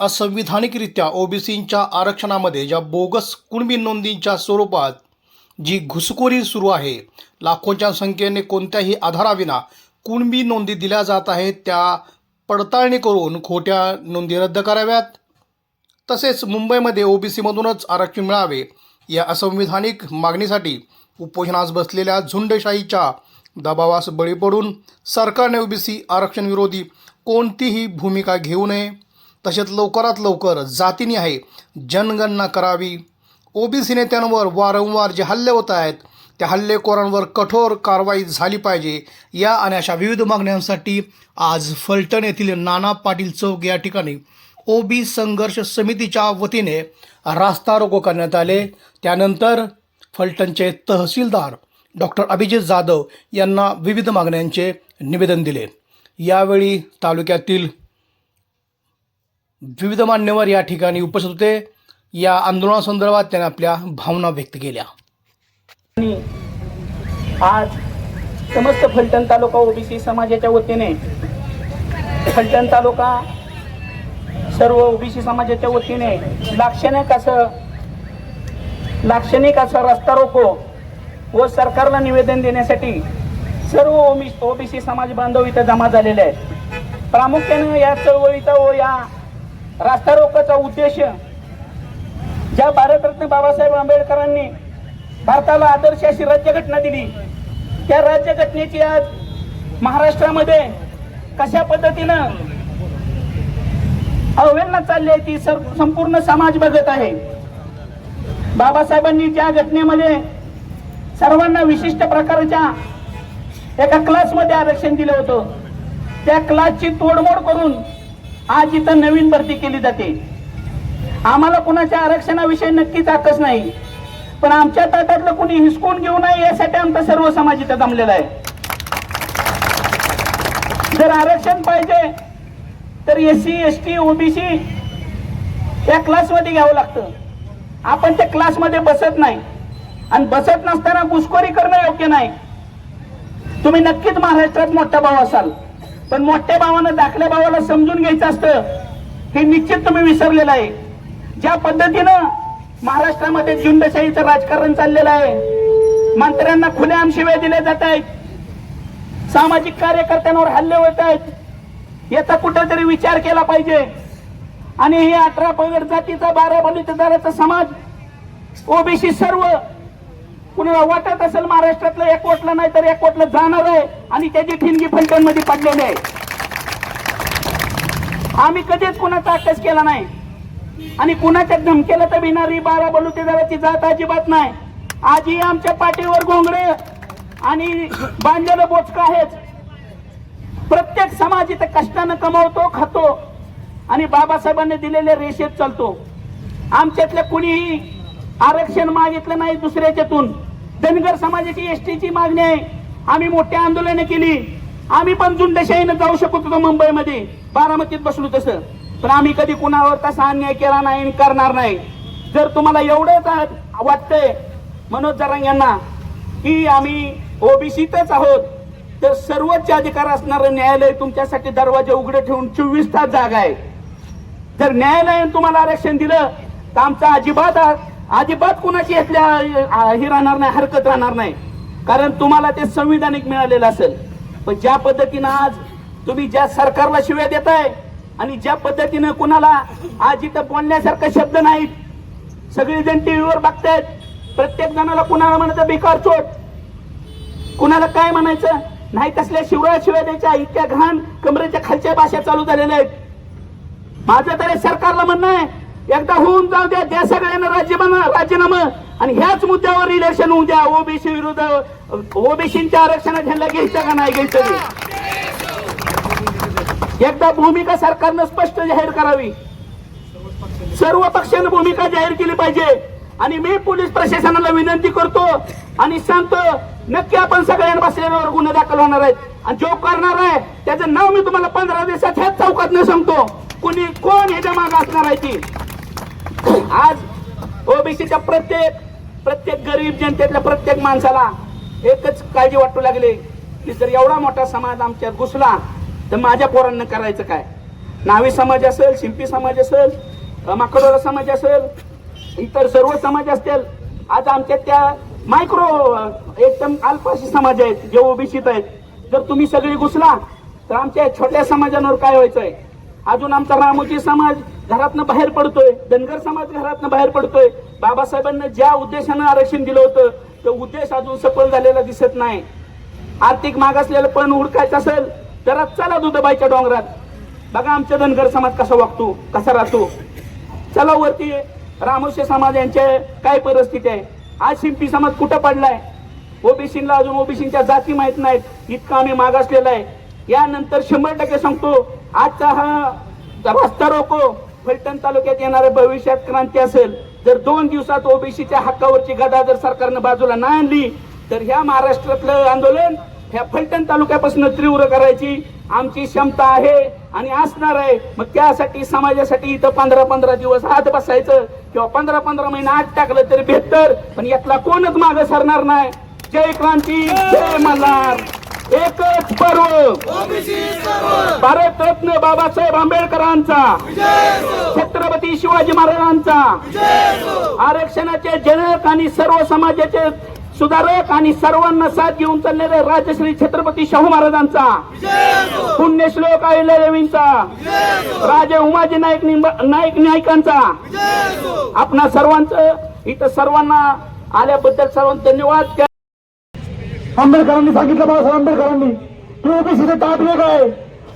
असंविधानिकरित्या ओबीसींच्या आरक्षणामध्ये ज्या बोगस कुणबी नोंदींच्या स्वरूपात जी घुसखोरी सुरू आहे लाखोंच्या संख्येने कोणत्याही आधाराविना कुणबी नोंदी दिल्या जात आहेत त्या पडताळणी करून खोट्या नोंदी रद्द कराव्यात. तसेच मुंबईमध्ये ओबीसीमधूनच आरक्षण मिळावे या असंविधानिक मागणीसाठी उपोषणास बसलेल्या झुंडशाहीच्या दबावास बळी पडून सरकारने ओबीसी आरक्षण विरोधी कोणतीही भूमिका घेऊ नये. तसेच लवकरात लवकर जातीनिहाय जनगणना करावी. ओबीसी नेत्यांवर वारंवार जे हल्ले होत आहेत त्या हल्लेखोरांवर कठोर कारवाई झाली पाहिजे. या आणि अशा विविध मागण्यांसाठी आज फलटण येथील नाना पाटील चौक या ठिकाणी ओबी संघर्ष समितीच्या वतीने रास्ता रोको करण्यात आले. त्यानंतर फलटणचे तहसीलदार डॉक्टर अभिजित जाधव यांना विविध मागण्यांचे निवेदन दिले. यावेळी तालुक्यातील विविध मान्यवर या ठिकाणी उपस्थित होते. या आंदोलनासंदर्भात त्यांनी आपल्या भावना व्यक्त केल्या. आणि आज समस्त फलटण तालुका ओबीसी समाजाच्या वतीने फलटण तालुका सर्व ओबीसी समाजाच्या वतीने लाक्षणिक असं लाक्षणिक असं रस्ता रोको व सरकारला निवेदन देण्यासाठी सर्व ओबीसी समाज बांधव इथं जमा झालेले आहेत. प्रामुख्यानं या चळवळीचा व या रास्ता रोकाचा उद्देश. ज्या भारतरत्न बाबासाहेब आंबेडकरांनी भारताला आदर्श अशी राज्यघटना दिली त्या राज्यघटनेची आज महाराष्ट्रामध्ये कशा पद्धतीनं अवहेलना चालली आहे ती संपूर्ण समाज बघत आहे. बाबासाहेबांनी ज्या घटनेमध्ये सर्वांना विशिष्ट प्रकारच्या एका क्लासमध्ये आरक्षण दिलं होतं त्या क्लासची तोडमोड करून आज इथं नवीन भरती केली जाते. आम्हाला कुणाच्या आरक्षणाविषयी नक्कीच आकस नाही. पण आमच्या ताटातलं कुणी हिसकून घेऊ नये यासाठी आमचा सर्व समाज इथं जमलेला आहे. जर आरक्षण पाहिजे तर S C S T OBC या क्लासमध्ये घ्यावं लागतं. आपण त्या क्लासमध्ये बसत नाही. आणि बसत नसताना घुसखोरी करणं योग्य नाही. तुम्ही नक्कीच महाराष्ट्रात मोठा भाव असाल. पण मोठ्या भावानं दाखल्या भावाला समजून घ्यायचं असतं हे निश्चित तुम्ही विसरलेलं आहे. ज्या पद्धतीनं महाराष्ट्रामध्ये झुंडशाहीचं राजकारण चाललेलं आहे मंत्र्यांना खुलेआम शिव्या दिल्या जात आहेत सामाजिक कार्यकर्त्यांवर हल्ले होत आहेत याचा कुठेतरी विचार केला पाहिजे. आणि हे अठरा पगड जातीचा बारा बलुतेदाराचा समाज ओबीसी सर्व कुणाला वाटत असेल महाराष्ट्रातलं एकवटलं नाही तर एकवटलं जाणार आहे. आणि त्याची ठिणगी फलटणमध्ये पडलेली आहे. आम्ही कधीच कुणाचा अभ्यास केला नाही. आणि कुणाच्या धमकेला तर भिणारी बारा बलुतेदाराची जात अजिबात नाही. आजही आमच्या पाठीवर घोंगडे आणि बांधलेलं बोचक आहेच प्रत्येक समाज इथे कष्टानं कमावतो खातो. आणि बाबासाहेबांनी दिलेल्या रेषेत चालतो. आमच्यातल्या कुणीही आरक्षण मागितलं नाही दुसऱ्याच्यातून. धनगर समाजाची एसटीची मागणी आहे. आम्ही मोठी आंदोलनं केली. आम्ही पण झुंडशाहीनं जाऊ शकत होतो मुंबईमध्ये. बारामतीत बसलो तसं. पण आम्ही कधी कुणावर तसा अन्याय केला नाही आणि करणार नाही. जर तुम्हाला एवढंच वाटतंय मनोज जरांग यांना की आम्ही ओबीसीतच आहोत तर सर्वोच्च अधिकार असणारं न्यायालय तुमच्यासाठी दरवाजे उघडे ठेवून चोवीस तास जागा आहे. जर न्यायालयाने तुम्हाला आरक्षण दिलं तर आमचा अजिबात अजिबात कुणाची यातल्या हे राहणार नाही हरकत राहणार नाही. कारण तुम्हाला ते संविधानिक मिळालेलं असेल. पण ज्या पद्धतीनं आज तुम्ही ज्या सरकारला शिव्या देताय आणि ज्या पद्धतीनं कुणाला आज इथं बोलण्यासारखे शब्द नाहीत सगळेजण टीव्हीवर बघतायत प्रत्येक जणाला कुणाला म्हणायचं बेकार चोट? कुणाला काय म्हणायचं? नाही तसल्या शिवराय शिव्या द्यायच्या इतक्या घाण कमरेच्या खालच्या भाषा चालू झालेल्या आहेत. माझं तरी सरकारला म्हणणं आहे एकदा होऊन जाऊ द्या त्या सगळ्यांना बना राजीनामा. आणि ह्याच मुद्द्यावर इलेक्शन होऊ द्या. ओबीसी विरुद्ध ओबीसीच्या आरक्षणात ह्यांना घ्यायचं का नाही घ्यायचं? एकदा भूमिका सरकारनं स्पष्ट जाहीर करावी. सर्व पक्षानं भूमिका जाहीर केली पाहिजे. आणि मी पोलीस प्रशासनाला विनंती करतो आणि सांगतो नक्की आपण सगळ्यांना बसलेल्यावर गुन्हे दाखल होणार आहेत. आणि जो करणार आहे त्याचं नाव मी तुम्हाला पंधरा दिवसात ह्याच चौकात न सांगतो. कुणी कोण ह्याच्या मागे असणार आहे ती? आज ओबीसीच्या प्रत्येक प्रत्येक गरीब जनतेतल्या प्रत्येक माणसाला एकच काळजी वाटू लागली की जर एवढा मोठा समाज आमच्यात घुसला तर माझ्या पोरांना करायचं काय? नावी समाज असेल शिंपी समाज असेल माकडोरा समाज असेल इतर सर्व समाज असतील आज आमच्या त्या मायक्रो एकदम अल्पाशी समाज आहेत जे ओबीसीत आहेत. जर तुम्ही सगळी घुसला तर आमच्या छोट्या समाजांवर काय व्हायचंय? अजून आमचा रामोजी समाज घरातनं बाहेर पडतोय. धनगर समाज घरातनं बाहेर पडतोय. बाबासाहेबांना ज्या उद्देशानं आरक्षण दिलं होतं तो उद्देश अजून सफल झालेला दिसत नाही. आर्थिक मागासलेलं पण उडकायचं असेल तर चला दुधबाईच्या डोंगरात. बघा आमचा धनगर समाज कसा वागतो कसा राहतो. चला वरती रामोशे समाज यांच्या काय परिस्थिती आहे. आज शिंपी समाज कुठं पडलाय? ओबीसीला अजून ओबीसीच्या जाती माहीत नाहीत. इतका आम्ही मागासलेला आहे. यानंतर शंभर टक्के सांगतो आजचा हा रस्ता रोको फलटण तालुक्यात येणाऱ्या भविष्यात क्रांती असेल. जर दोन दिवसात ओबीसीच्या हक्कावरची गदा जर सरकारनं बाजूला नाही आणली तर ह्या महाराष्ट्रातलं आंदोलन ह्या फलटण तालुक्यापासून तीव्र करायची आमची क्षमता आहे आणि असणार आहे. मग त्यासाठी समाजासाठी इथं पंधरा पंधरा दिवस हात बसायचं किंवा पंधरा पंधरा महिने आत टाकलं तरी बेहतर पण यातला कोणच मागे सरणार नाही. जय क्रांती जय मल्हार. एकच पर्व. भारतरत्न बाबासाहेब आंबेडकरांचा. छत्रपती शिवाजी महाराजांचा. आरक्षणाचे जनक आणि सर्व समाजाचे सुधारक आणि सर्वांना साथ घेऊन चाललेले राजश्री छत्रपती शाहू महाराजांचा. पुण्यश्लोक अहिल्यादेवींचा राजे उमाजी नाईक नाईक नायकांचा आपणा सर्वांचं इथं सर्वांना आल्याबद्दल सर्वांना धन्यवाद. आंबेडकरांनी सांगितलं बाबासाहेब आंबेडकरांनी. की ओबीसीचं ताट वेगळं आहे.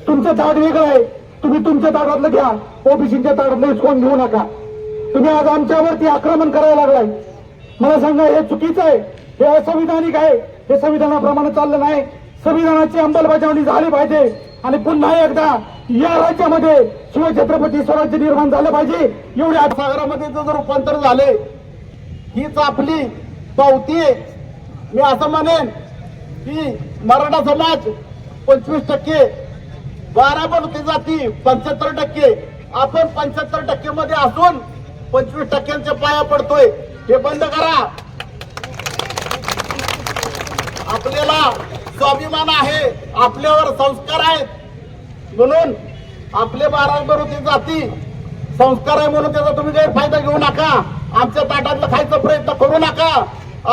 तुमचं ताट वेगळं आहे. तुम्ही तुमच्या ताटातलं घ्या. ओबीसीच्या ताटातलं हिसकून घेऊ नका. तुम्ही आज आमच्यावरती आक्रमण करायला लागलाय. मला सांगा हे चुकीचं आहे? हे असंविधानिक आहे? हे संविधानाप्रमाणे चाललं नाही. संविधानाची अंमलबजावणी झाली पाहिजे. आणि पुन्हा एकदा या राज्यामध्ये शिवछत्रपती स्वराज्य निर्माण झालं पाहिजे. एवढ्या सागरामध्ये जर रूपांतर झाले हीच आपली पावती आहे. मी असं म्हणेन की मराठा समाज पंचवीस टक्के बारा जाती पंच्याहत्तर टक्के. आपण पंच्याहत्तर टक्के मध्ये असून पंचवीस टक्क्यांच्या पाया पडतोय. हे बंद करा. आपल्याला स्वाभिमान आहे. आपल्यावर संस्कार आहेत. म्हणून आपले बारा बलुते जाती संस्कार आहे म्हणून त्याचा तुम्ही गैरफायदा घेऊ नका. आमच्या ताटातलं खायचा प्रयत्न करू नका.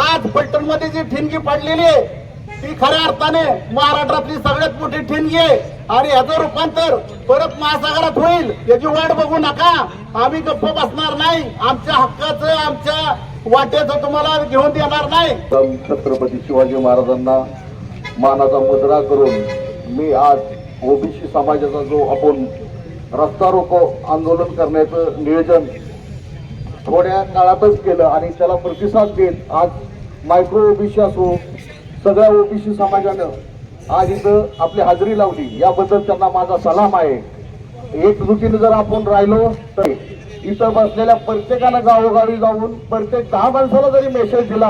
आज पलटणमध्ये जी ठिणगी पडलेली आहे ती खऱ्या अर्थाने महाराष्ट्रातली सगळ्यात मोठी ठिणगी आहे. आणि याचं रूपांतर परत महासागरात होईल याची वाट बघू नका. आम्ही गप्प बसणार नाही. आमच्या हक्काचं आमच्या वाट्याचं तुम्हाला घेऊन देणार नाही. छत्रपती शिवाजी महाराजांना मानाचा मुद्रा करून मी आज ओबीसी समाजाचा जो आपण रस्ता रोको आंदोलन करण्याचं नियोजन थोड्या काळातच केलं आणि त्याला प्रतिसाद देत आज मायक्रो ओबीसी असो सगळ्या ओबीसी समाजानं आज इथं आपली हजेरी लावली. याबद्दल त्यांना माझा सलाम आहे. एकजुटीनं जर आपण राहिलो तर इथं बसलेल्या प्रत्येकानं गावोगावी जाऊन प्रत्येक दहा माणसाला जरी मेसेज दिला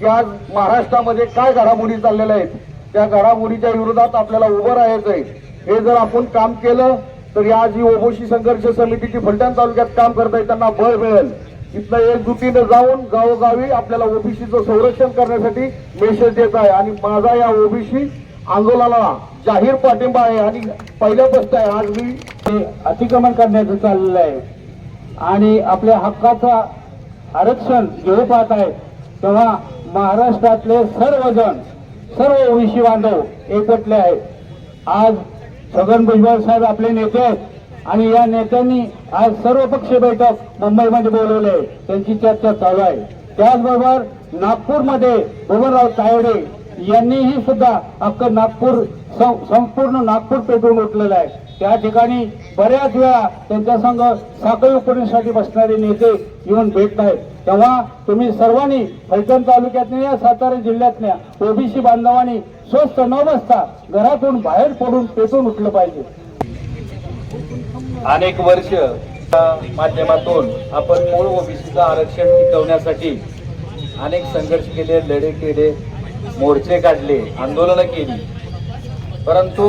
की आज महाराष्ट्रामध्ये काय घडामोडी चाललेल्या आहेत त्या घडामोडीच्या विरोधात आपल्याला उभं राहायचं आहे. हे जर आपण काम केलं तर आज ही ओबीसी संघर्ष समितीची फलटण तालुक्यात काम करता त्यांना बळ मिळेल. इथलं एकजुटीनं जाऊन गावोगावी आपल्याला ओबीसीचं संरक्षण करण्यासाठी मेसेज देत आहे. आणि माझा या ओबीसी आंदोलनाला जाहीर पाठिंबा आहे आणि पहिल्यापासून आहे आज मी ते अतिक्रमण करण्याचं चाललेलं आहे. आणि आपल्या हक्काचं आरक्षण घेऊ पाहत आहे. तेव्हा महाराष्ट्रातले सर्वजण सर्व ओबीसी बांधव एकटले आहेत. आज छगन भुजबळ साहेब आपले नेते आहेत. आणि या नेत्यांनी आज सर्व बैठक मुंबईमध्ये बोलवले. आहे त्यांची चर्चा चालू आहे. त्याचबरोबर नागपूरमध्ये बबनराव तायडे यांनीही सुद्धा अख्खं नागपूर सं- संपूर्ण नागपूर पेटवून उठलेलं आहे. त्या ठिकाणी बऱ्याच वेळा त्यांच्या संघ साखळी उपडण्यासाठी बसणारे नेते येऊन भेटत आहेत. तेव्हा तुम्ही सर्वांनी फलटण तालुक्यातल्या या सातारा जिल्ह्यातल्या ओबीसी बांधवांनी स्वस्त न बसता घरातून बाहेर पडून पेटून उठलं पाहिजे. अनेक वर्ष माध्यमातून आपण मूळ ओबीसीचं आरक्षण टिकवण्यासाठी अनेक संघर्ष केले लढे केले मोर्चे काढले आंदोलनं केली. परंतु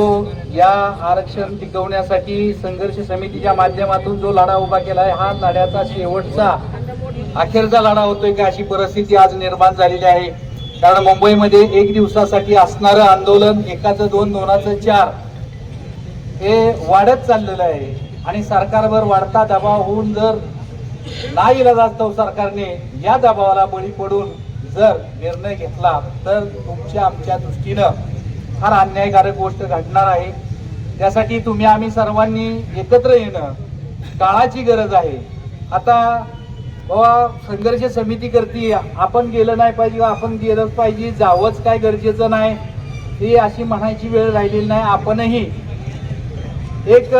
या आरक्षण टिकवण्यासाठी संघर्ष समितीच्या माध्यमातून जो लढा उभा केला आहे हा लढ्याचा शेवटचा अखेरचा लढा होतोय का अशी परिस्थिती आज निर्माण झालेली आहे. कारण मुंबईमध्ये एक दिवसासाठी असणारं आंदोलन एकाचं दोन दोनाचं चार हे वाढत चाललेलं आहे. आणि सरकारवर वाढता दबाव होऊन जर नाही असतो सरकारने या दबावाला बळी पडून जर निर्णय घेतला तर तुमच्या आमच्या दृष्टीनं फार अन्यायकारक गोष्ट घडणार आहे. त्यासाठी तुम्ही आम्ही सर्वांनी एकत्र येणं काळाची गरज आहे. आता बाबा संघर्ष समिती करते आपण गेलं नाही पाहिजे आपण गेलंच पाहिजे जावंच काय गरजेचं नाही ही अशी म्हणायची वेळ राहिलेली नाही आपणही. एक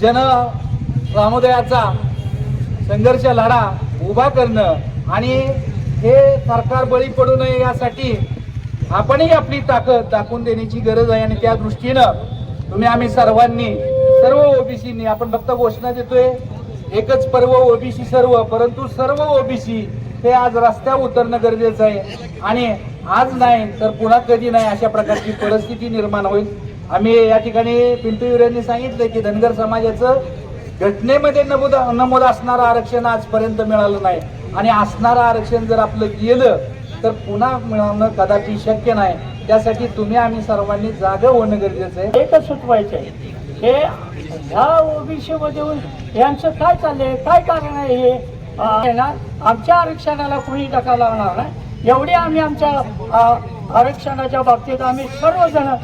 जन समुदायाचा संघर्ष लढा उभा करणं आणि हे सरकार बळी पडू नये यासाठी आपणही आपली ताकद दाखवून देण्याची गरज आहे आणि त्या दृष्टीनं तुम्ही आम्ही सर्वांनी सर्व ओबीसीनी आपण फक्त घोषणा देतोय एकच पर्व ओबीसी सर्व परंतु सर्व ओबीसी हे आज रस्त्यावर उतरणं गरजेचं आहे. आणि आज नाही तर पुन्हा कधी नाही अशा प्रकारची परिस्थिती निर्माण होईल. आम्ही या ठिकाणी पिंटू यांनी सांगितलं की धनगर समाजाचं घटनेमध्ये नमूद नमूद असणारं आरक्षण आजपर्यंत मिळालं नाही. आणि असणारं आरक्षण जर आपलं गेलं तर पुन्हा मिळवणं कदापि शक्य नाही. त्यासाठी तुम्ही आम्ही सर्वांनी जागं होणं गरजेचं आहे. एकच सुचवायचं आहे. हे ह्या ओबीसीमध्ये यांचं काय चाललंय? काय कारण आहे हे? ना आमच्या आरक्षणाला कोणी टका लावणार नाही. एवढे आम्ही आमच्या आरक्षणाच्या बाबतीत आम्ही सर्वजण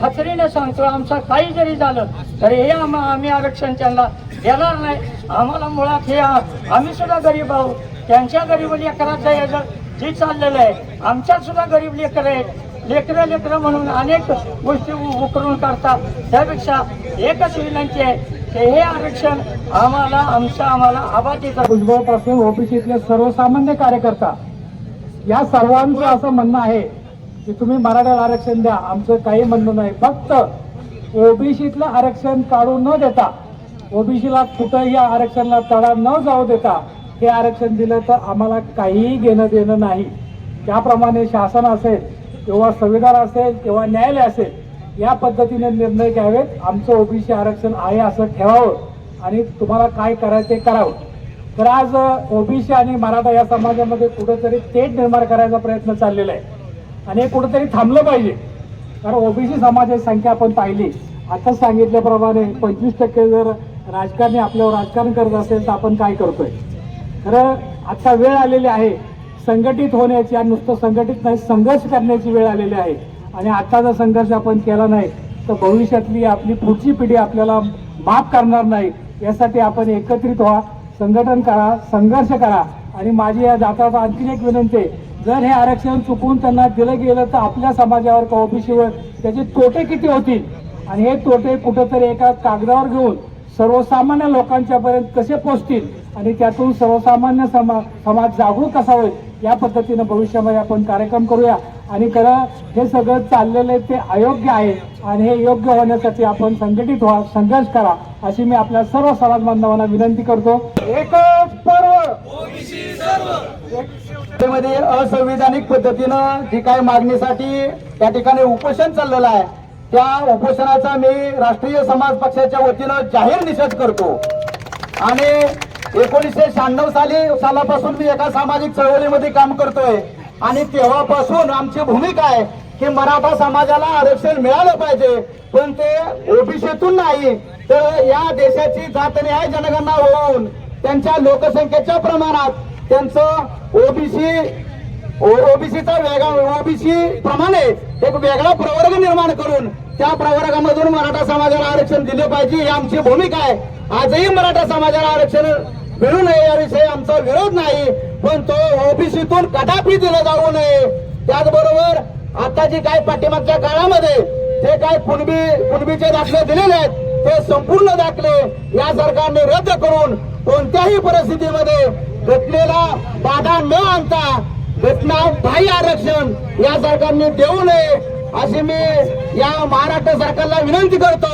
खात्रीने सांगतो आमचं काही जरी झालं तरी हे आम- आम्ही आरक्षण त्यांना देणार नाही. आम्हाला मुळात हे आम्ही सुद्धा गरीब आहोत. त्यांच्या गरीब लेकराचं हे जर चाललेलं आहे आमच्यात सुद्धा गरीब लेकर आहेत. लेकरं लेकरं म्हणून अनेक गोष्टी उकरून काढतात. त्यापेक्षा एकच विनंती आहे की हे आरक्षण आम्हाला आमचं आम्हाला आबादी भुजबळपासून ओबीसीतले सर्वसामान्य कार्यकर्ता या सर्वांचं असं म्हणणं आहे की तुम्ही मराठ्याला आरक्षण द्या. आमचं काही म्हणणं नाही. फक्त ओबीसीतलं आरक्षण काढू न देता ओबीसीला कुठंही या आरक्षणाला तडा न जाऊ देता हे आरक्षण दिलं तर आम्हाला काहीही घेणं देणं नाही. त्याप्रमाणे शासन असेल किंवा संविधान असेल किंवा न्यायालय असेल या पद्धतीने निर्णय घ्यावेत. आमचं ओबीसी आरक्षण आहे असं ठेवावं आणि तुम्हाला काय करायचं ते करावं. तर आज ओबीसी आणि मराठा या समाजामध्ये कुठंतरी तेट निर्माण करायचा प्रयत्न चाललेला आहे. आणि हे कुठंतरी थांबलं पाहिजे. कारण ओबीसी समाजाची संख्या आपण पाहिली. आता सांगितल्याप्रमाणे पंचवीस टक्के जर राजकारणी आपल्यावर राजकारण करत असेल तर आपण काय करतोय? खरं आता वेळ आलेली आहे. संघटित होण्याची आणि नुसतं संघटित नाही संघर्ष करण्याची वेळ आलेली आहे. आणि आता जर संघर्ष आपण केला नाही तर भविष्यातली आपली पुढची पिढी आपल्याला माफ करणार नाही. यासाठी आपण एकत्रित व्हा. संघटन करा संघर्ष करा. आणि माझी या जाताचा आणखीन एक विनंती आहे जर हे आरक्षण चुकून त्यांना दिलं गेलं तर आपल्या समाजावर का ओबीसीवर त्याचे तोटे किती होतील? आणि हे तोटे कुठंतरी एका कागदावर घेऊन सर्वसामान्य लोकांच्या पर्यंत कसे पोचतील आणि त्यातून सर्वसामान्य समा समाज जागरूक कसा होईल? या पद्धतीनं भविष्यामध्ये आपण कार्यक्रम करूया. आणि खरं हे सगळं चाललेलं आहे ते अयोग्य आहे आणि हे योग्य होण्यासाठी आपण संघटित व्हा संघर्ष करा अशी मी आपल्या सर्व समाज बांधवांना विनंती करतो. एकच पर्व! मध्ये असंविधानिक पद्धतीनं जी काही मागणीसाठी त्या ठिकाणी उपोषण चाललेलं आहे त्या उपोषणाचा मी राष्ट्रीय समाज पक्षाच्या वतीनं जाहीर निषेध करतो. आणि एकोणीसशे शहाण्णव साली सालापासून मी एका सामाजिक चळवळीमध्ये काम करतोय. आणि तेव्हापासून आमची भूमिका आहे की मराठा समाजाला आरक्षण मिळालं पाहिजे. पण ते ओबीसीतून नाही तर या देशाची जात आहे जनगणना होऊन त्यांच्या लोकसंख्येच्या प्रमाणात त्यांचं ओबीसी ओबीसीचा वेगळा ओबीसी प्रमाणे एक वेगळा प्रवर्ग निर्माण करून त्या प्रवर्गामधून मराठा समाजाला आरक्षण दिले पाहिजे ही आमची भूमिका आहे. आजही मराठा समाजाला आरक्षण मिळू नये याविषयी आमचा विरोध नाही पण तो ओबीसीतून कदापि दिलं जाऊ नये. त्याचबरोबर आता जी काय पाठीमागच्या काळामध्ये जे काय कुणबी कुणबीचे दाखले दिलेले आहेत ते संपूर्ण दाखले या सरकारने रद्द करून कोणत्याही परिस्थितीमध्ये घटनेला बाधा न आणता घटना बाह्य आरक्षण या सरकारने देऊ नये अशी मी या महाराष्ट्र सरकारला विनंती करतो.